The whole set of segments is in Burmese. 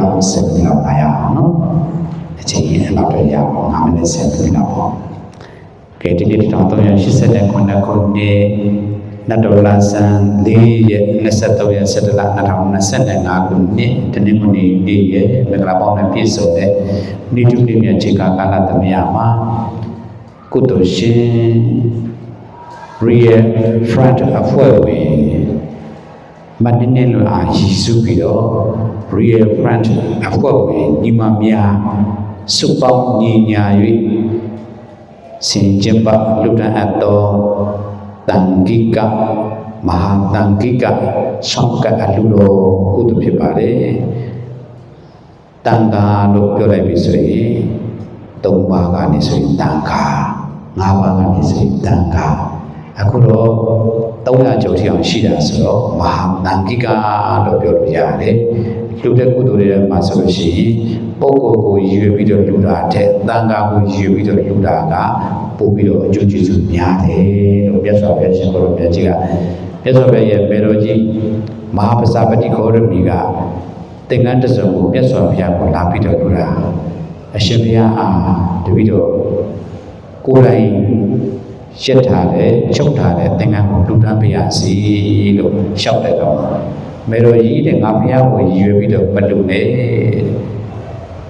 လောက်7မိနစ်လောက်လာရအောင်နော်အချိန်ကြီးအဲ့လောက်တော့ရအောင်9မိနစ်7မိနစ်လောက်ပေါ့ကဲဒီနေ့1389ခုနှစ်နတ်တော်လာဆန်4ရက်23ရက်17လ2025ခုနှစ်တနင်္ဂနွေနေ့ရဲ့မင်္ဂလာပေါင်းနဲ့ပြည့်စုံတဲ့နေ့တူနေ့မြတ်ချိန်ကာလသမယမှာကုသိုလ်ရှင် real friend အဖွဲ့ဝင် မတင်းနေလို့အာရည်စုပြီးတော့ real friend အဖွဲ့ဝင်ညီမများစုပေါင်းညီညာ၍စင်ကြပလူတန်းအပ်သောတန်ဂိကမဟာတန်ဂိကဆောင်ကအလူတော်ကုသိုလ်ဖြစ်ပါတယ်တန်ခါလို့ပြောလိုက်ပြီဆိုရင်၃ပါးကနေဆိုရင်တန်ခါ၅ပါးကနေဆိုရင်တန်ခါအခုတော့ 300ကျော်ထိအောင်ရှိတာဆိုတော့မဟာတန်ဂိကလို့ပြောလို့ရတယ်လူတဲ့ကုသိုလ်တွေမှာဆိုလို့ရှိရင်ပုဂ္ဂိုလ်ကိုရွေပြီးတော့လူတာတဲ့တန်ခါကိုရွေပြီးတော့လူတာကပို့ပြီးတော့အကျိုးကျေးဇူးများတယ်လို့မြတ်စွာဘုရားရှင်ကိုယ်တော်မြတ်ကြီးကမြတ်စွာဘုရားရဲ့မေတော်ကြီးမဟာပစာပတိခောရမီကသင်္ကန်းတစ်စုံကိုမြတ်စွာဘုရားကိုလာပြီးတော့လူတာအရှင်ဘုရားအားတပည့်တော်ကိုယ်တိုင် ရက်ထားတယ်ချုပ်ထားတယ်သင်္ကန်းကိုလူတန်းပြရစီလို့လျှောက်တယ်တော့မေတော်ကြီးတဲ့ငါဘုရားကိုရည်ရွယ်ပြီးတော့မလူနဲ့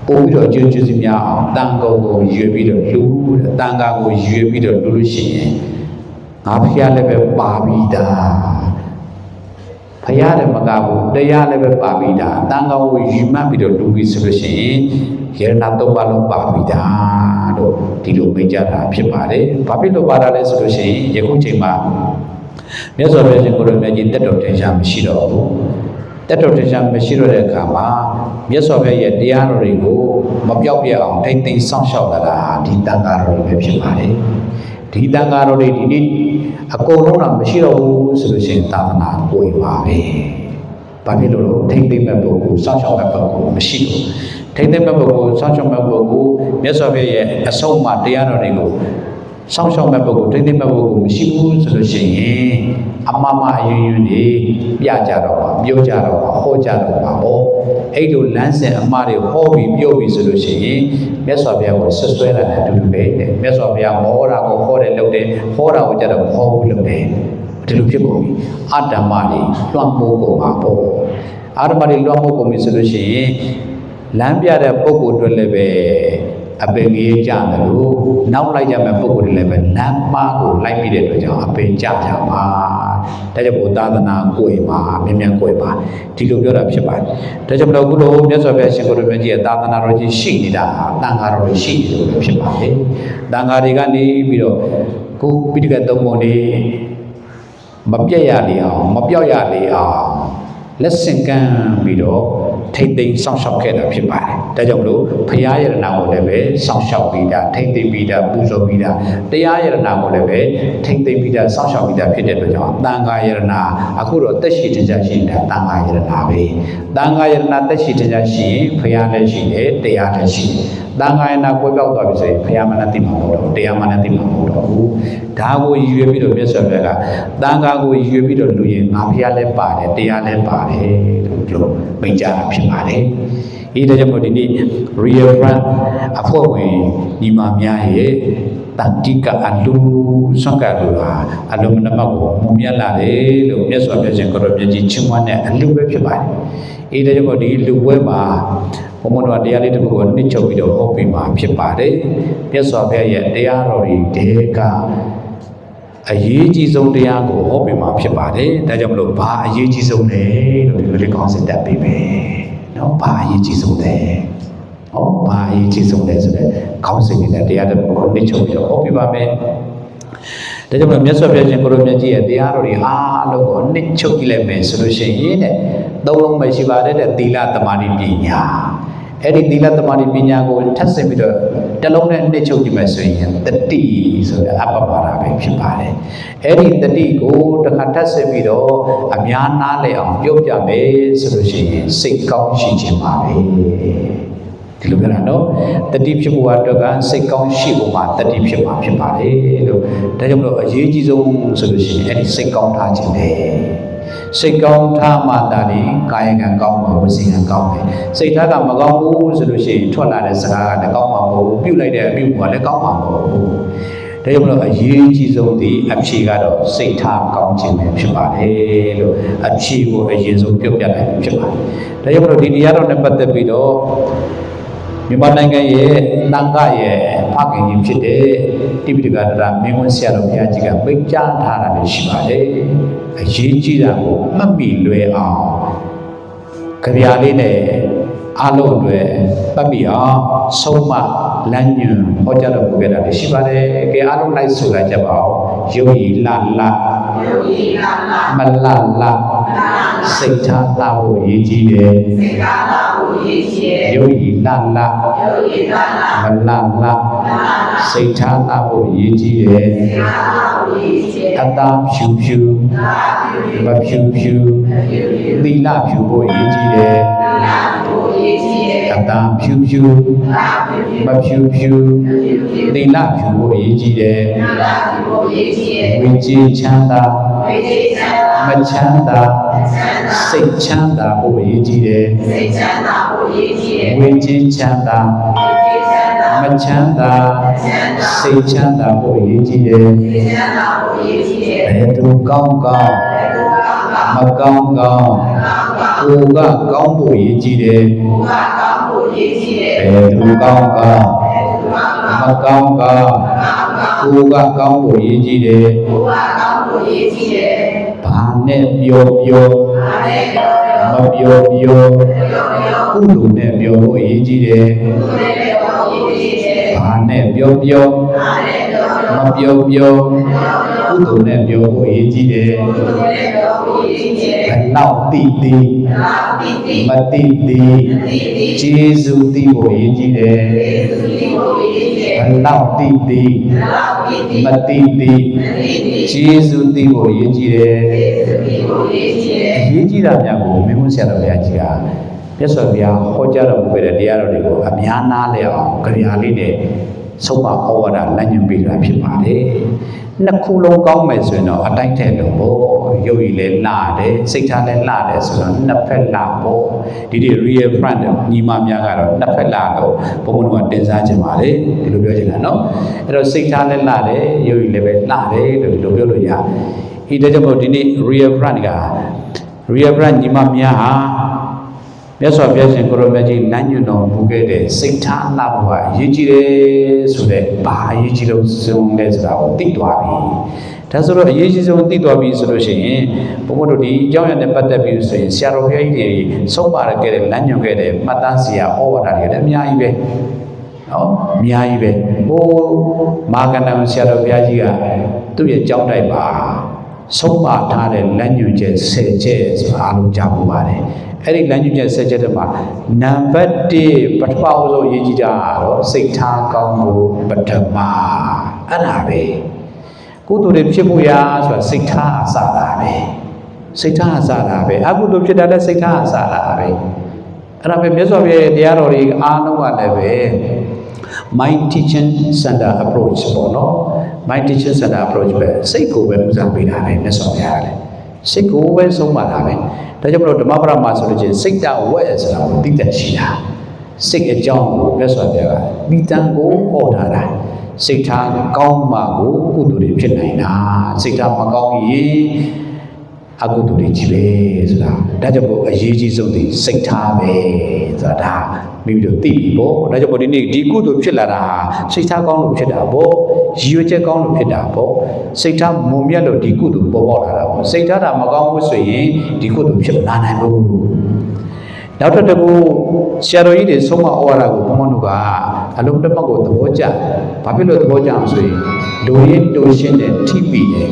ပို့ပြီးတော့ကျွတ်ကျွတ်စီများအောင်တန်ကုန်ကိုရွေပြီးတော့လူတဲ့တန်ကာကိုရွေပြီးတော့လူလို့ရှိရင်ငါဖះလည်းပဲပါပြီးသားဖះလည်းမကဘူးတရားလည်းပဲပါပြီးသားတန်ကာကိုယူမှတ်ပြီးတော့လူပြီးဆိုလို့ရှိရင်ယေရနာသုံးပါလုံးပါပြီးသား တို့ဒီလိုမိတ်ကြတာဖြစ်ပါတယ်ဘာဖြစ်လို့ပါတာလဲဆိုလို့ရှိရင်ယခုချိန်မှာမြတ်စွာဘုရားရှင်ကိုရမြတ်ကြီးတက်တော်တင်ရှားမရှိတော့ဘူးတက်တော်တင်ရှားမရှိတော့တဲ့အခါမှာမြတ်စွာဘုရားရဲ့တရားတော်တွေကိုမပြောက်ပြက်အောင်ထိမ့်သိမ်းစောင့်ရှောက်လာတာဒီတန်ခါတော်တွေပဲဖြစ်ပါတယ်ဒီတန်ခါတော်တွေဒီနေ့အကုန်လုံးတော့မရှိတော့ဘူးဆိုလို့ရှိရင်သာသနာကိုယ်ပါပဲဘာဖြစ်လို့လဲထိမ့်သိမ်းမဲ့ပုဂ္ဂိုလ်စောင့်ရှောက်မဲ့ပုဂ္ဂိုလ်မရှိဘူး ထိမ့်သိမ်းမဲ့ပုဂ္ဂိုလ်စောင့်ရှောက်မဲ့ပုဂ္ဂိုလ်မြတ်စွာဘုရားရဲ့အဆုံးအမတရားတော်တွေကိုစောင့်ရှောက်မဲ့ပုဂ္ဂိုလ်ထိမ့်သိမ့်မဲ့ပုဂ္ဂိုလ်မရှိဘူးဆိုလို့ရှိရင်အမမအယွန်းယွန်းနေပြကြတော့ပါပြောကြတော့ပါဟောကြတော့ပါဟောအဲ့လိုလမ်းစဉ်အမှားတွေဟောပြီးပြောပြီးဆိုလို့ရှိရင်မြတ်စွာဘုရားကိုဆွဆွဲတာနဲ့အတူတူပဲတဲ့မြတ်စွာဘုရားမောတာကိုဟောတယ်လုပ်တယ်ဟောတာကိုကြတော့မဟောဘူးလုပ်တယ်ဒီလိုဖြစ်ကုန်ပြီအတ္တမတွေလွှမ်းမိုးကုန်ပါပေါ့အာရမတွေလွှမ်းမိုးကုန်ပြီဆိုလို့ရှိရင် လမ်းပြတဲ့ပုဂ္ဂိုလ်တွေလည်းပဲအပင်ကြီးကြတယ်လို့နောက်လိုက်ကြမဲ့ပုံကိုယ်တွေလည်းပဲလမ်းမကိုလိုက်ပြီးတဲ့အတွက်ကြောင့်အပင်ကြကြပါဒါကြောင့်ဘုသာသနာကိုယ်ပါမြင်မြန်ကိုယ်ပါဒီလိုပြောတာဖြစ်ပါတယ်ဒါကြောင့်မလို့ခုလိုမြတ်စွာဘုရားရှင်ကိုယ်တော်မြတ်ကြီးရဲ့သာသနာတော်ကြီးရှိနေတာတန်ဃာတော်တွေရှိနေလို့ဖြစ်ပါတယ်တန်ဃာတွေကနေပြီးတော့ကိုပိဋကတ်သုံးပုံတွေမပြတ်ရလေအောင်မပြောက်ရလေအောင်လက်ဆင့်ကမ်းပြီးတော့ ထိမ့်သိမ်းစောင့်ရှောက်ခဲ့တာဖြစ်ပါတယ်။ဒါကြောင့်မလို့ဖရာယရနာကိုလည်းပဲစောင့်ရှောက်ပြီးတာထိမ့်သိမ်းပြီးတာပူဇော်ပြီးတာတရားယရနာကိုလည်းပဲထိမ့်သိမ်းပြီးတာစောင့်ရှောက်ပြီးတာဖြစ်တဲ့အတွက်ကြောင့်တန်ခါယရနာအခုတော့တက်ရှိတင်ကြရှိနေတာတန်ခါယရနာပဲ။တန်ခါယရနာတက်ရှိတင်ကြရှိရင်ဖရာလည်းရှိတယ်တရားလည်းရှိတယ်။တန်ခါယရနာကိုပြောက်သွားပြီဆိုရင်ဖရာမနဲ့သိမှာမဟုတ်တော့တရားမနဲ့သိမှာမဟုတ်တော့ဘူး။ ဒါကိုရည်ရွယ်ပြီးတော့မြတ်စွာဘုရားကတန်ခါကိုရည်ရွယ်ပြီးတော့လူရင်ငါဖရာလည်းပါတယ်တရားလည်းပါတယ်လို့ပြောမိန့်ကြတာဖြစ်ပါတယ်။ဒီဒါကြောင့်မို့ဒီနေ့ real friend အဖွဲ့ဝင်ညီမများရဲ့တန်တိကအလူဆွမ်းကလူဟာအလုံးမနမကိုမုံမြတ်လာတယ်လို့မြတ်စွာဘုရားရှင်ကိုရောမြတ်ကြီးချီးမွမ်းတဲ့အလူပဲဖြစ်ပါတယ်။ဒီဒါကြောင့်မို့ဒီလူပွဲမှာဘုံဘုံတော်တရားလေးတစ်ခုကိုနှိမ့်ချုပ်ပြီးတော့ဟောပြမှာဖြစ်ပါတယ်။မြတ်စွာဘုရားရဲ့တရားတော်တွေတဲက အရေးကြီးဆုံးတရားကိုဟောပြမှာဖြစ်ပါတယ်။ဒါကြောင့်မလို့ဘာအရေးကြီးဆုံးလဲလို့ဒီလိုလေးကောင်းစင်တတ်ပေးမယ်။နော်ဘာအရေးကြီးဆုံးလဲ။ဟောဘာအရေးကြီးဆုံးလဲဆိုတော့ကောင်းစင်နေတဲ့တရားတစ်ခုကိုနှိမ့်ချုပ်ပြီးတော့ဟောပြပါမယ်။ဒါကြောင့်မလို့မြတ်စွာဘုရားရှင်ကိုရောမြတ်ကြီးရဲ့တရားတော်တွေအားလုံးကိုနှိမ့်ချုပ်ကြည့်လိုက်မယ်ဆိုလို့ရှိရင်တဲ့သုံးလုံးပဲရှိပါတယ်တဲ့သီလသမာဓိပညာ။အဲ့ဒီသီလသမာဓိပညာကိုထပ်ဆင့်ပြီးတော့ တစ်လုံးနဲ့နှိမ့်ချုပ်ကြည့်မယ်ဆိုရင်တတိဆိုတဲ့အပ္ပပါဒပဲဖြစ်ပါတယ်။အဲ့ဒီတတိကိုတစ်ခါထပ်ဆင့်ပြီးတော့အများနာလဲအောင်ပြုတ်ပြမယ်ဆိုလို့ရှိရင်စိတ်ကောင်းရှိခြင်းပါပဲ။ဒီလိုပြောတာနော်တတိဖြစ်ဖို့အတွက်ကစိတ်ကောင်းရှိဖို့မှာတတိဖြစ်မှာဖြစ်ပါတယ်လို့ဒါကြောင့်မလို့အရေးကြီးဆုံးဆိုလို့ရှိရင်အဲ့ဒီစိတ်ကောင်းထားခြင်းပဲ စိတ်ကောင်းထားမှတာလေကာယကံကောင်းမှာဝစီကံကောင်းတယ်စိတ်ထားကမကောင်းဘူးဆိုလို့ရှိရင်ထွက်လာတဲ့စကားကလည်းကောင်းမှာမဟုတ်ဘူးပြုတ်လိုက်တဲ့အပြုတ်ကလည်းကောင်းမှာမဟုတ်ဘူးဒါကြောင့်မလို့အရေးကြီးဆုံးဒီအဖြေကတော့စိတ်ထားကောင်းခြင်းပဲဖြစ်ပါတယ်လို့အဖြေကိုအရင်ဆုံးပြုတ်ပြတ်နိုင်ဖြစ်ပါတယ်ဒါကြောင့်မလို့ဒီတရားတော်နဲ့ပတ်သက်ပြီးတော့ မြန်မာနိုင်ငံရဲ့တန်ခါရဲ့ဖခင်ကြီးဖြစ်တဲ့တိပိဋကဒရမင်းဝန်ဆရာတော်ဘုရားကြီးကမိတ်ကြားထားတာလည်းရှိပါတယ်အရေးကြီးတာကိုမှတ်မိလွယ်အောင်ကြပြာလေးနဲ့အားလုံးအတွက်ပတ်ပြီးအောင်ဆုံးမလမ်းညွှန်ဟောကြားတော်မူခဲ့တာလည်းရှိပါတယ်။ကဲအားလုံးလိုက်ဆိုလိုက်ကြပါဦး။ယုတ်ဤလလယုတ်ဤလာလာမလလ စိတ်ထားလာဖို့ရည်ကြီးတယ်စေကာလာကိုရည်ချေ။ယုတ်ဤလလယုတ်ဤလာလာမလလစိတ်ထားလာဖို့ရည်ကြီးတယ်စေကာလာကိုရည်ချေ။အတာဖြူဖြူသာပြုမဖြူဖြူပြုပြုသီလဖြူဖို့ရည်ကြီးတယ်လာကိုရည်ချေ။အတာဖြူဖြူသာပြုပြုမဖြူဖြူပြုပြုသီလဖြူဖို့ရည်ကြီးတယ်လာကိုရည်ချေ။ဝိကြီးချမ်းသာဝိသေချမ်းသာ မချမ်းသာချမ်းသာစိတ်ချမ်းသာဖို့ရည်ကြီးတယ်စိတ်ချမ်းသာကိုရည်ချေဝိကြီးချမ်းသာဝိသေချမ်းသာမချမ်းသာစိတ်ချမ်းသာဖို့ရည်ကြီးတယ်စိတ်ချမ်းသာကိုရည်ချေဘယ်သူကောင်းကောင်းဘယ်သူကောင်းကောင်းမကောင်းကောင်းကောင်းကောင်းကိုယ်ကကောင်းဖို့ရည်ကြီးတယ်ဘုရားကောင်းကိုရည်ချေဘယ်သူကောင်းကောင်းဘယ်သူကောင်းကောင်းမကောင်းကောင်း ကောင်းကောင်းကိုယ်ကကောင်းဖို့ရည်ကြီးတယ်ဘုရားကောင်းကိုရည်ချေဘာနဲ့ပြောပြောအားလည်းပြောပြောမပြောပြောပြောပြောကုသိုလ်နဲ့ပြောဖို့ရည်ကြီးတယ်သူလည်းပြောရည်ချေဘာနဲ့ပြောပြောအားလည်းပြောမပြောပြောပြောကုသိုလ်နဲ့ပြောဖို့ရည်ကြီးတယ်သူလည်းပြောရည်ချေဘယ်လောက်တိတိလာတိတိ မတိတိတိတိကျေးဇူးတိဖို့ရည်ကြီးတယ်သူလည်းပြောရည်ချေဘယ်လောက်တိတိလာတိတိမတိတိတိတိကျေးဇူးတိဖို့ရည်ကြီးတယ်သူလည်းပြောရည်ချေအရေးကြီးတာများကိုမင်းမဆရာတော်ဘုရားကြီးကမြတ်စွာဘုရားဟောကြားတော်မူခဲ့တဲ့တရားတော်တွေကိုအများနာလဲအောင်ကြရာလေးနဲ့ ဆုံးမဩဝါဒလမ်းညွှန်ပေးတာဖြစ်ပါတယ်။နှစ်ခုလုံးကောင်းမယ်ဆိုရင်တော့အတိုင်းတဲ့လို့ပေါ့ရုပ်ရည်လည်းလှတယ်စိတ်ထားလည်းလှတယ်ဆိုတော့နှစ်ဖက်လှပေါ့ဒီဒီ real front ညီမများကတော့နှစ်ဖက်လှတော့ဘုံဘုံကတင်စားခြင်းပါလေဒီလိုပြောချင်တာနော်အဲ့တော့စိတ်ထားလည်းလှတယ်ရုပ်ရည်လည်းပဲလှတယ်လို့ဒီလိုပြောလို့ရတယ်ဒီတကြောင့်မို့ဒီနေ့ real front က real brand ညီမများဟာ မြတ်စွာဘုရားရှင်ကိုရောမြတ်ကြီးလမ်းညွှန်တော်မူခဲ့တဲ့စိတ်ထားအလားဘုရားအရေးကြီးတယ်ဆိုတဲ့ဘာအရေးကြီးလို့ဆုံးလဲဆိုတာကိုသိသွားပြီဒါဆိုတော့အရေးကြီးဆုံးသိသွားပြီဆိုလို့ရှိရင်ဘုန်းဘုန်းတို့ဒီအကြောင်းအရာနဲ့ပတ်သက်ပြီးဆိုရင်ဆရာတော်ဘုရားကြီးတွေဆုံးပါရခဲ့တဲ့လမ်းညွှန်ခဲ့တဲ့မှတ်တမ်းစရာဩဝါဒတွေလည်းအများကြီးပဲနော်အများကြီးပဲဟိုမာကန္တန်ဆရာတော်ဘုရားကြီးကသူ့ရဲ့ကြောင်းတိုက်ပါဆုံးမထားတဲ့လမ်းညွှန်ချက်၁၀ချက်ဆိုတာအားလုံးကြားဖို့ပါတယ် အဲ့ဒီလမ်းညွှန်ချက်၁၀ချက်တွေမှာနံပါတ်1ပထမအဆုံးရေးကြည့်တာကတော့စိတ်ထားကောင်းဖို့ပထမအဲ့ဒါပဲကုသိုလ်တွေဖြစ်ဖို့ရာဆိုတာစိတ်ထားအစတာပဲစိတ်ထားအစတာပဲအကုသိုလ်ဖြစ်တာလည်းစိတ်ထားအစတာပဲအဲ့ဒါပဲမြတ်စွာဘုရားရဲ့တရားတော်တွေအားလုံးကလည်းပဲ mind teaching center approach ပေါ့နော် mind teaching center approach ပဲစိတ်ကိုပဲဦးစားပေးတာပဲမြတ်စွာဘုရားကလည်း စိတ်ကိုပဲဆုံးပါတာပဲဒါကြောင့်မလို့ဓမ္မပဒမှာဆိုလို့ချင်းစိတ်တဝက်ဆိုတာကိုသိတတ်ရှိတာစိတ်အကြောင်းကိုမြတ်စွာဘုရားကမိတန်ကိုဟောထားတာစိတ်ထားကောင်းမှကိုကုသိုလ်တွေဖြစ်နိုင်တာစိတ်ထားမကောင်းရင်အကုသိုလ်တွေကြီးပဲဆိုတာဒါကြောင့်မို့အရေးကြီးဆုံးဒီစိတ်ထားပဲဆိုတာဒါမိမိတို့သိပြီပေါ့ဒါကြောင့်မို့ဒီနေ့ဒီကုသိုလ်ဖြစ်လာတာဟာစိတ်ထားကောင်းလို့ဖြစ်တာပေါ့ ရည်ရွယ်ချက်ကောင်းလို့ဖြစ်တာပေါ့စိတ်ထားမုံမြတ်လို့ဒီကုသိုလ်ပေါ်ပေါက်လာတာပေါ့စိတ်ထားတာမကောင်းဘူးဆိုရင်ဒီကုသိုလ်ဖြစ်လာနိုင်ဘူးနောက်တစ်ခုဆရာတော်ကြီးတွေဆုံးမဩဝါဒကိုဘုန်းဘုန်းတို့ကအလုံးတစ်ပတ်ကိုသဘောကျဘာဖြစ်လို့သဘောကျအောင်ဆိုရင်လူရင်းတူရှင်းတဲ့ထိမိတယ်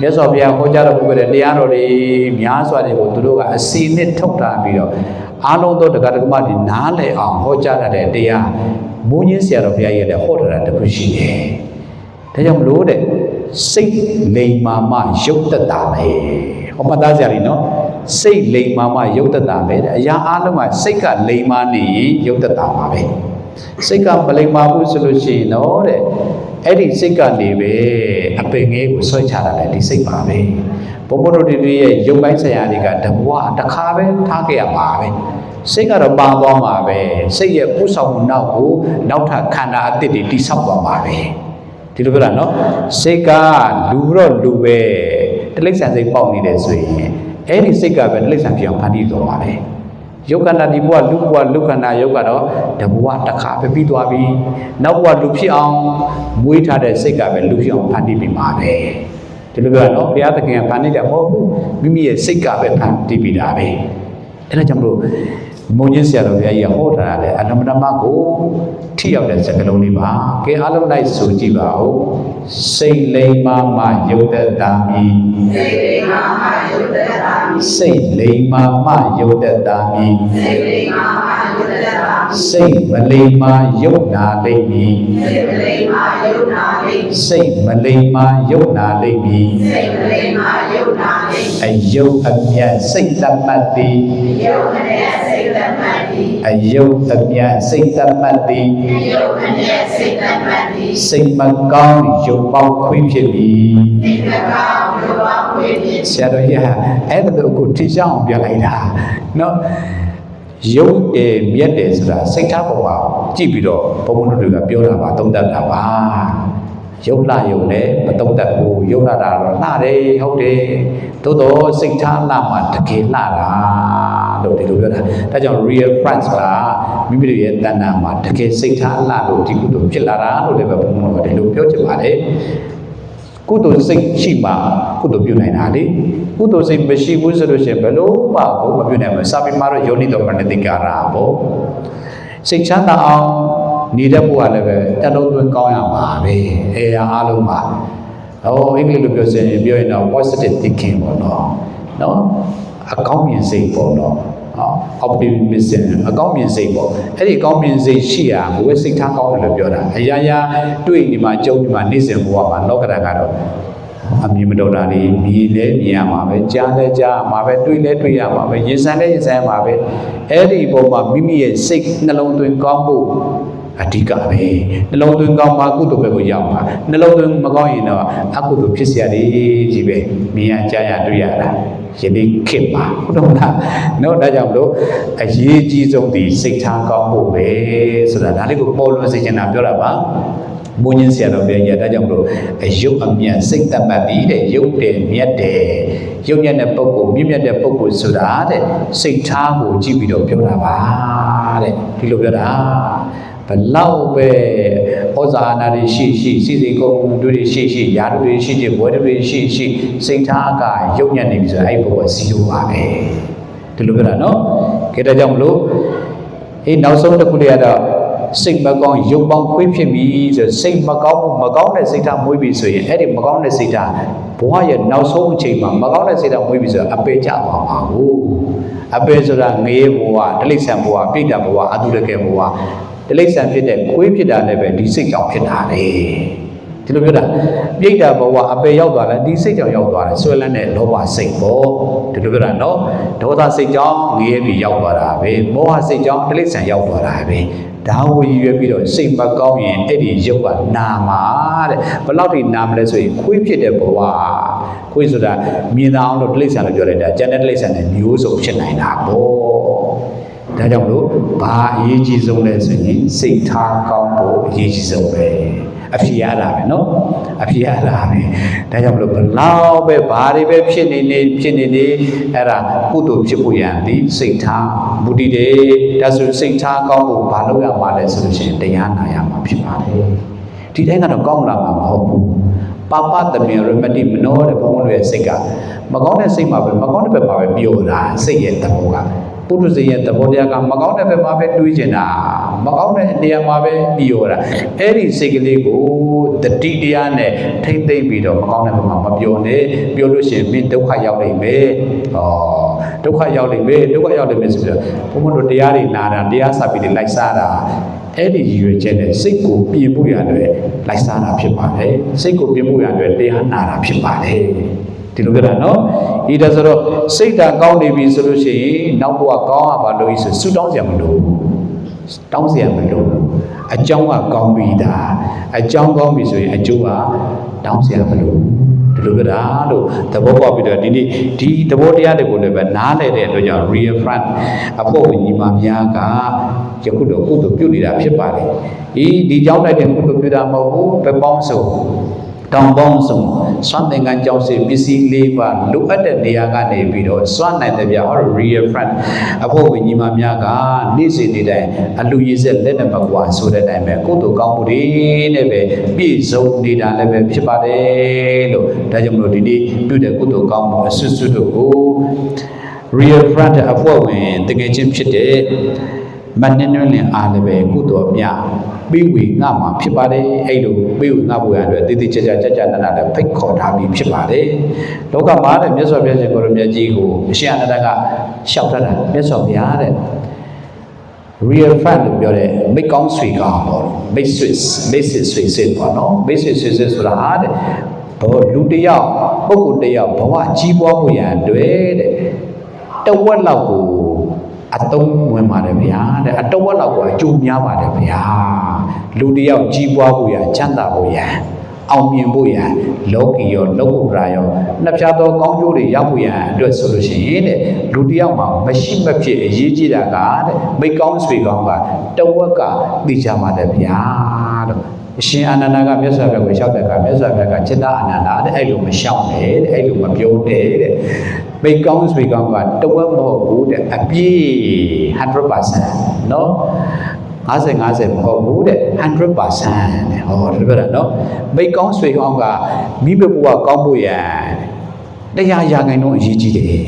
မြတ်စွာဘုရားဟောကြားတော်မူခဲ့တဲ့တရားတော်တွေများစွာတွေကိုသူတို့ကအစီနဲ့ထုတ်တာပြီးတော့အားလုံးသောတရားဓမ္မတွေနားလည်အောင်ဟောကြားရတဲ့တရားမူးညင်းဆရာတော်ဘုရားရဲ့လည်းဟောထားတာတစ်ခုရှိတယ်။ ဒါကြောင့်မလို့တဲ့စိတ်လိမ်မာမှရုပ်သက်တာပဲ။ဟောမှတ်သားစရာကြီးနော်။စိတ်လိမ်မာမှရုပ်သက်တာပဲတဲ့အရာအားလုံးကစိတ်ကလိမ်မာနေရင်ရုပ်သက်တာပါပဲ။စိတ်ကမလိမ်မာဘူးဆိုလို့ရှိရင်တော့တဲ့အဲ့ဒီစိတ်ကနေပဲအပင်ငယ်ကိုဆွဲချတာလေဒီစိတ်ပါပဲဘုံဘုံတို့တွေရဲ့ရုပ်ပိုင်းဆရာတွေကဓမ္မဝတစ်ခါပဲထားခဲ့ရမှာပဲစိတ်ကတော့ပါသွားမှာပဲစိတ်ရဲ့ပူဆောင်မှုနောက်ကိုနောက်ထပ်ခန္ဓာအသစ်တွေတိဆောက်သွားမှာပဲ ဒီလိုပြောတာနော်စိတ်ကလူတော့လူပဲတိလိစ္ဆာန်စိတ်ပေါက်နေတယ်ဆိုရင်အဲ့ဒီစိတ်ကပဲတိလိစ္ဆာန်ဖြစ်အောင်ဖန်တီးသွားပါပဲယုတ်ကန္တာဒီဘဝလူဘဝလူကန္တာယုတ်ကတော့ဓမ္မဝတစ်ခါပဲပြီးသွားပြီနောက်ဘဝလူဖြစ်အောင်မွေးထားတဲ့စိတ်ကပဲလူဖြစ်အောင်ဖန်တီးပြီးမှာပဲဒီလိုပြောတာနော်ဘုရားသခင်ကဖန်တီးတယ်မဟုတ်ဘူးမိမိရဲ့စိတ်ကပဲဖန်တီးပြီးတာပဲအဲ့ဒါကြောင့်မလို့ မုံညင်းဆရာတော်ဘုရားကြီးကဟောထားတယ်အနမတမကိုထိရောက်တဲ့စကားလုံးလေးပါကဲအားလုံးလိုက်ဆိုကြည့်ပါဦးစိတ်လိမ္မာမယုတ်တတ္တာမိစေတေမာမယုတ္တတာမိစိတ်လိမ္မာမယုတ်တတ္တာမိစေတေမာမယုတ္တတာမိ စိတ်မလိမ္မာယုတ်နာလိမ့်မည်စိတ်မလိမ္မာယုတ်နာလိမ့်မည်စိတ်မလိမ္မာယုတ်နာလိမ့်မည်စိတ်မလိမ္မာယုတ်နာလိမ့်မည်အယုတ်အမြတ်စိတ်သမတ်တိအယုတ်အမြတ်စိတ်သမတ်တိအယုတ်အမြတ်စိတ်သမတ်တိအယုတ်အမြတ်စိတ်သမတ်တိစိတ်မကောင်းယုတ်ပေါက်ခွေးဖြစ်သည်စိတ်မကောင်းယုတ်ပေါက်ခွေးဖြစ်ဆရာတော်ကြီးဟာအဲ့ဒါကိုထိရှောင်းအောင်ပြလိုက်တာနော် ရုပ်တယ်မြတ်တယ်ဆိုတာစိတ်ထားပေါ်ပါကြည့်ပြီးတော့ဘုံဘုံတို့တွေကပြောတာပါသုံးတတ်တာပါရုပ်လာရုပ်လည်းမသုံးတတ်ဘူးရုပ်လာတာတော့လှတယ်ဟုတ်တယ်သို့တော့စိတ်ထားလှမှတကယ်လှတာလို့ဒီလိုပြောတာဒါကြောင့် real friends ကမိမိတို့ရဲ့တဏ္ဍာမှာတကယ်စိတ်ထားလှလို့ဒီကုသိုလ်ဖြစ်လာတာလို့လည်းပဲဘုံဘုံတို့ကဒီလိုပြောချင်ပါတယ် ကုသိုလ်စိတ်ရှိမှကုသိုလ်ပြုနိုင်တာလေကုသိုလ်စိတ်မရှိဘူးဆိုလို့ရှိရင်ဘယ်လို့မှကိုမပြုနိုင်ဘူးစာပေမှာတော့ယောနိတော်မနတိကာရပေါ့စိတ်ချမ်းသာအောင်နေတဲ့ဘုရားလည်းပဲတလုံးသွင်းကောင်းရမှာပဲအဲအားလုံးပါဟောအင်္ဂလိပ်လိုပြောစင်ပြောရင်တော့ positive thinking ပေါ့နော်နော်အကောင်းမြင်စိတ်ပေါ့နော် ဟော optimism အကောင်းမြင်စိတ်ပေါ့အဲ့ဒီအကောင်းမြင်စိတ်ရှိရဘယ်စိတ်ထားကောင်းတယ်လို့ပြောတာအရာရာတွေ့နေမှာကြုံနေမှာနေစဉ်ဘဝမှာလောကဓာတ်ကတော့အမြင်မတော်တာတွေမြည်လဲမြင်ရမှာပဲကြားလဲကြားရမှာပဲတွေးလဲတွေးရမှာပဲရင်ဆိုင်လဲရင်ဆိုင်ရမှာပဲအဲ့ဒီပုံမှာမိမိရဲ့စိတ်နှလုံးသွင်းကောင်းဖို့ အဓိကပဲနှလုံးသွင်းကောင်းမှကုသိုလ်ပဲကိုရောက်မှာနှလုံးသွင်းမကောင်းရင်တော့အကုသိုလ်ဖြစ်เสียတယ်ကြီးပဲမြင်ရကြားရတွေ့ရတာယနေ့ခေတ်ပါဟုတ်တော့မလားနော်ဒါကြောင့်မလို့အရေးကြီးဆုံးဒီစိတ်ထားကောင်းဖို့ပဲဆိုတာဒါလေးကိုပေါ်လွင်စေချင်တာပြောတာပါ မုန်းခြင်းဆရာတော်ဘုရားကြီးကဒါကြောင့်မလို့အယုတ်အမြတ်စိတ်တတ်မှတ်ပြီးတဲ့ယုတ်တယ်မြတ်တယ်ယုတ်မြတ်တဲ့ပုဂ္ဂိုလ်မြင့်မြတ်တဲ့ပုဂ္ဂိုလ်ဆိုတာတဲ့စိတ်ထားကိုကြည့်ပြီးတော့ပြောတာပါတဲ့ဒီလိုပြောတာ ဘလောက်ပဲဩဇာအာဏာတွေရှိရှိစီစီကုံတွေရှိရှိယာတွေရှိရှိဘွဲတွေရှိရှိစိတ်ထားကယုတ်ညံ့နေပြီဆိုတော့အဲ့ပုဂ္ဂိုလ်ဇီရိုပါပဲဒီလိုပြောတာနော်ခေတ္တကြောင့်မလို့အေးနောက်ဆုံးတစ်ခုလေးကတော့စိတ်မကောင်းရုပ်ပေါင်းခွေးဖြစ်ပြီဆိုစိတ်မကောင်းမှုမကောင်းတဲ့စိတ်ဓာတ်မွေးပြီဆိုရင်အဲ့ဒီမကောင်းတဲ့စိတ်ဓာတ်ဘဝရဲ့နောက်ဆုံးအချိန်မှာမကောင်းတဲ့စိတ်ဓာတ်မွေးပြီဆိုတော့အပေကြပါပါဘူးအပေဆိုတာငရေဘဝတိလိစ္ဆာန်ဘဝပြိတ္တဘဝအတုရကေဘဝ တိလိစ္ဆာန်ဖြစ်တဲ့ခွေးဖြစ်တာလည်းပဲဒီစိတ်ကြောင့်ဖြစ်တာလေဒီလိုပြောတာပြိတ္တဘဝအပေရောက်သွားလဲဒီစိတ်ကြောင့်ရောက်သွားတယ်ဆွဲလန်းတဲ့လောဘစိတ်ပေါ့ဒီလိုပြောတာနော်ဒေါသစိတ်ကြောင့်ငရေပြီးရောက်သွားတာပဲမောဟစိတ်ကြောင့်တိလိစ္ဆာန်ရောက်သွားတာပဲဒါကိုရည်ရွယ်ပြီးတော့စိတ်မကောင်းရင်အဲ့ဒီရုပ်ကနာမှာတဲ့ဘယ်လောက်ထိနာမလဲဆိုရင်ခွေးဖြစ်တဲ့ဘဝခွေးဆိုတာမြင်သာအောင်လို့တိလိစ္ဆာန်လို့ပြောလိုက်တာကျန်တဲ့တိလိစ္ဆာန်နဲ့မျိုးစုံဖြစ်နိုင်တာပေါ့ ဒါကြောင့်မလို့ဘာအရေးကြီးဆုံးလဲဆိုရင်စိတ်ထားကောင်းဖို့အရေးကြီးဆုံးပဲအဖြေရတာပဲเนาะအဖြေရတာပဲဒါကြောင့်မလို့ဘလောက်ပဲဘာတွေပဲဖြစ်နေနေဖြစ်နေနေအဲ့ဒါကုသိုလ်ဖြစ်ဖို့ရန်ဒီစိတ်ထားမူတည်တယ်ဒါဆိုစိတ်ထားကောင်းဖို့ဘာလုပ်ရမှာလဲဆိုလို့ရှိရင်တရားနာရမှာဖြစ်ပါတယ်ဒီတိုင်းကတော့ကောင်းလာမှာမဟုတ်ဘူးပပတမေရမတိမနောတဲ့ဘုန်းဘုန်းရဲ့စိတ်ကမကောင်းတဲ့စိတ်မှာပဲမကောင်းတဲ့ဘက်မှာပဲပြောတာစိတ်ရဲ့သဘောက ပုထုဇဉ်ရဲ့သဘောတရားကမကောင်းတဲ့ဘက်မှာပဲတွေးကျင်တာမကောင်းတဲ့နေရာမှာပဲပြောတာအဲ့ဒီစိတ်ကလေးကိုတတိတရားနဲ့ထိမ့်သိမ့်ပြီးတော့မကောင်းတဲ့ဘက်မှာမပြောနဲ့ပြောလို့ရှိရင်မင်းဒုက္ခရောက်နိုင်မယ်ဟောဒုက္ခရောက်နိုင်မယ်ဒုက္ခရောက်နိုင်မယ်ဆိုပြီးတော့ဘုန်းဘုန်းတို့တရားတွေနာတာတရားစာပြီးလိုက်စားတာအဲ့ဒီရည်ရွယ်ချက်နဲ့စိတ်ကိုပြင်ဖို့ရတယ်လိုက်စားတာဖြစ်ပါတယ်စိတ်ကိုပြင်ဖို့ရတယ်တရားနာတာဖြစ်ပါတယ် ဒီလိုပြောတာနော်ဤဒါဆိုတော့စိတ်ဓာတ်ကောင်းနေပြီဆိုလို့ရှိရင်နောက်ဘဝကောင်းရပါလို့ဆိုဆူတောင်းစရာမလိုတောင်းစရာမလိုအကြောင်းကကောင်းပြီသားအကြောင်းကောင်းပြီဆိုရင်အကျိုးကတောင်းစရာမလိုဒီလိုပြတာလို့သဘောပေါက်ပြီးတော့ဒီနေ့ဒီသဘောတရားတွေကိုလည်းပဲနားလည်တဲ့အတွက်ကြောင့် real front အဖွဲ့ဝင်ညီမများကယခုတော့ကုသိုလ်ပြုနေတာဖြစ်ပါတယ်။အေးဒီကြောင့်လိုက်တဲ့ကုသိုလ်ပြုတာမဟုတ်ဘူးပဲပေါင်းစုံ တောင်ပေါင်းစုံစွမ်းသင်္ကန်းကြောင့်စီပစ္စည်းလေးပါလိုအပ်တဲ့နေရာကနေပြီးတော့စွမ်းနိုင်တဲ့ပြဟော real friend အဖွဲ့ဝင်ညီမများကနေ့စဉ်နေ့တိုင်းအလူရည်ဆက်လက်နဲ့မကွာဆိုတဲ့အတိုင်းပဲကုသိုလ်ကောင်းမှုတွေနဲ့ပဲပြည့်စုံနေတာလည်းပဲဖြစ်ပါတယ်လို့ဒါကြောင့်မလို့ဒီနေ့ပြုတဲ့ကုသိုလ်ကောင်းမှုအစွတ်စွတ်တို့ကို real friend အဖွဲ့ဝင်တကယ်ချင်းဖြစ်တဲ့ မနှင်းနှင်းလင်အားလည်းပဲကုသိုလ်များပေးဝေငါမှာဖြစ်ပါတယ်အဲ့လိုပေးဝေငါဖို့ရတဲ့တည်တည်ကြကြကြကြနာနာလည်းဖိတ်ခေါ်ထားပြီးဖြစ်ပါတယ်လောကမှာတဲ့မြတ်စွာဘုရားရှင်ကိုရမြတ်ကြီးကိုအရှင်အနန္ဒကရှောက်ထားတာမြတ်စွာဘုရားတဲ့ real friend လို့ပြောတဲ့မိတ်ကောင်းဆွေကောင်းပေါ့မိတ်ဆွေမိတ်ဆွေဆွေဆွေပေါ့နော်မိတ်ဆွေဆွေဆွေဆိုတာတဲ့ဘောလူတစ်ယောက်ပုဂ္ဂိုလ်တစ်ယောက်ဘဝကြီးပွားမှုရန်အတွက်တဲ့တဝက်လောက်ကို အတုံးဝင်ပါတယ်ဗျာတဲ့အတဝက်လောက်ကိုအကျိုးများပါတယ်ဗျာလူတစ်ယောက်ကြီးပွားဖို့ရန်ချမ်းသာဖို့ရန်အောင်မြင်ဖို့ရန်လောကီရောလောကုတ္တရာရောနှစ်ဖြားသောကောင်းကျိုးတွေရောက်ဖို့ရန်အတွက်ဆိုလို့ရှိရင်တဲ့လူတစ်ယောက်မှာမရှိမဖြစ်အရေးကြီးတာကတဲ့မိတ်ကောင်းဆွေကောင်းကတဝက်ကသိကြပါတယ်ဗျာတော့ အရှင်အာနန္ဒာကမြတ်စွာဘုရားကိုလျှောက်တဲ့အခါမြတ်စွာဘုရားကจิตအာနန္ဒာတဲ့အဲ့လိုမလျှောက်နဲ့တဲ့အဲ့လိုမပြောနဲ့တဲ့မိတ်ကောင်းဆွေကောင်းကတဝက်မဟုတ်ဘူးတဲ့အပြည့်100%เนาะ50 50မဟုတ်ဘူးတဲ့100%တဲ့ဟောဒီပြောတာเนาะမိတ်ကောင်းဆွေကောင်းကမိဘဘဝကောင်းဖို့ရန်တရားရာခိုင်နှုန်းအရေးကြီးတယ်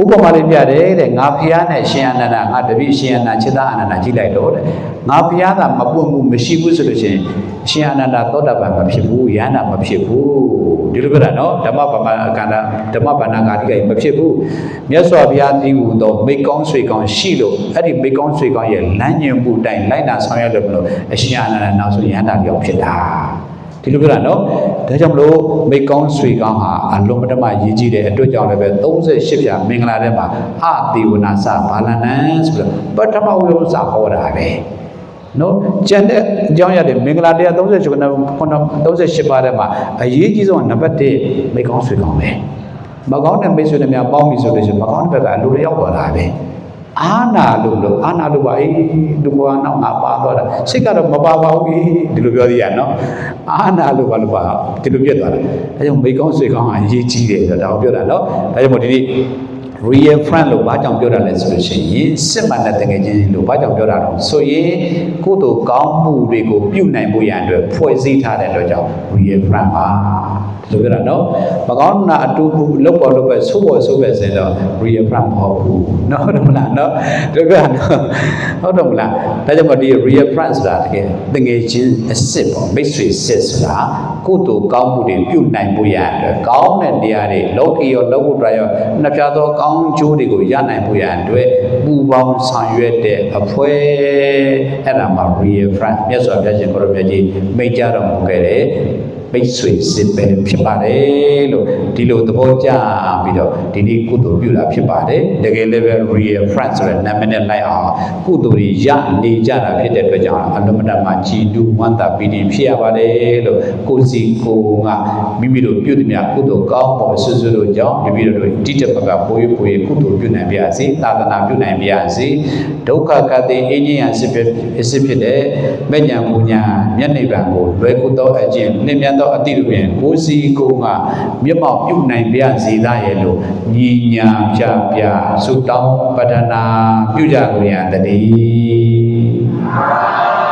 ဥပမာလေးပြတယ်တဲ့ငါဖះနဲ့ရှင်အနန္ဒာငါတပည့်ရှင်အနန္ဒာခြေသားအနန္ဒာကြည့်လိုက်တော့တဲ့ငါဖះကမပွင့်မှုမရှိဘူးဆိုလို့ရှိရင်ရှင်အနန္ဒာသောတာပန်မဖြစ်ဘူးယန္တာမဖြစ်ဘူးဒီလိုပြောတာနော်ဓမ္မပမကန္တာဓမ္မပါဏဂါတိကမဖြစ်ဘူးမြတ်စွာဘုရားတည်ဟူသောမိတ်ကောင်းဆွေကောင်းရှိလို့အဲ့ဒီမိတ်ကောင်းဆွေကောင်းရဲ့လမ်းညွှန်မှုတိုင်းလိုက်နာဆောင်ရွက်လို့မလို့အရှင်အနန္ဒာနောက်ဆိုယန္တာပြောင်းဖြစ်တာ ဒီလိုပြောတာနော်ဒါကြောင့်မလို့မိကောင်းဆွေကောင်းဟာအလုံးပထမရည်ကြီးတဲ့အတွက်ကြောင့်လည်းပဲ38ပြမင်္ဂလာထဲမှာအသေဝနာစဘာလနံဆိုတော့ပထမဝိဝစာဟောတာပဲနော်ကျန်တဲ့အကြောင်းရတဲ့မင်္ဂလာတရား38ခုန38ပါးထဲမှာအရေးကြီးဆုံးကနံပါတ်1မိကောင်းဆွေကောင်းပဲမကောင်းတဲ့မိတ်ဆွေတွေများပေါင်းပြီဆိုလို့ရှိရင်မကောင်းတဲ့ဘက်ကလူတွေရောက်သွားတာပဲ အာနာလို့လို့အာနာလို့ပါအေးဒီကွာနောက်ငါပါသွားတာစိတ်ကတော့မပါပါဘူးဒီလိုပြောသေးရနော်အာနာလို့ပါလို့ပါဒီလိုပြတ်သွားတာအဲကြောင့်မိကောင်းဆွေကောင်းကအရေးကြီးတယ်ဆိုတော့ဒါကိုပြောတာနော်ဒါကြောင့်မို့ဒီနေ့ real friend လို့ဘာကြောင့်ပြောတာလဲဆိုလို့ရှိရင်စစ်မှန်တဲ့တကယ်ချင်းလို့ဘာကြောင့်ပြောတာလဲဆိုရင်ကိုယ့်တို့ကောင်းမှုတွေကိုပြုနိုင်ဖို့ရန်အတွက်ဖွဲ့စည်းထားတဲ့အတွက်ကြောင့် real friend ပါ ဒီလိုပြောတာနော်မကောင်းတာအတူတူလောက်ပေါ်လောက်ပဲဆိုးပေါ်ဆိုးပဲဆိုတော့ real friend မဟုတ်ဘူးနော်ဟုတ်တယ်မလားနော်ဒီလိုပြောတာနော်ဟုတ်တယ်မလားဒါကြောင့်မို့ဒီ real friend ဆိုတာတကယ်တကယ်ချင်းအစ်စ်ပေါ့မိတ်ဆွေစစ်ဆိုတာကိုယ့်တို့ကောင်းမှုတွေပြုနိုင်ဖို့ရန်အတွက်ကောင်းတဲ့တရားတွေလောကီရောလောကုတ္တရာရောနှစ်ဖြာသောကောင်းကျိုးတွေကိုရနိုင်ဖို့ရန်အတွက်ပူပေါင်းဆောင်ရွက်တဲ့အဖွဲအဲ့ဒါမှာ real friend မြတ်စွာဘုရားရှင်ကိုရမြတ်ကြီးမိတ်ကြတော်မူခဲ့တဲ့ မိတ်ဆွေစစ်ပဲဖြစ်ပါတယ်လို့ဒီလိုသဘောကျပြီးတော့ဒီနေ့ကုသိုလ်ပြုတာဖြစ်ပါတယ်တကယ်လည်းပဲ real friend ဆိုတဲ့နာမည်နဲ့လိုက်အောင်ကုသိုလ်တွေရနေကြတာဖြစ်တဲ့အတွက်ကြောင့်အလုံးမတမကြည်တူဝမ်းသာပီတိဖြစ်ရပါတယ်လို့ကိုယ်စီကိုယ်ကမိမိတို့ပြုသည်များကုသိုလ်ကောင်းပေါ်ဆွဆွတို့ကြောင့်မိမိတို့တိတက်ပကပိုးရပိုးရကုသိုလ်ပြုနိုင်ပါစေသာသနာပြုနိုင်ပါစေဒုက္ခကတိအင်းကြီးရန်စစ်ဖြစ်စစ်ဖြစ်တဲ့မဲ့ညာမူညာမျက်နှိဗ္ဗာန်ကိုလွယ်ကူသောအကျင့်နှင့်မြတ်သောအတိတို့ဖြင့်ကိုယ်စီကိုယ်ကမျက်မှောက်ပြုနိုင်ပါစေသားရဲ့လို့ညီညာပြပြဆုတောင်းပတ္ထနာပြုကြကုန်ရန်တည်း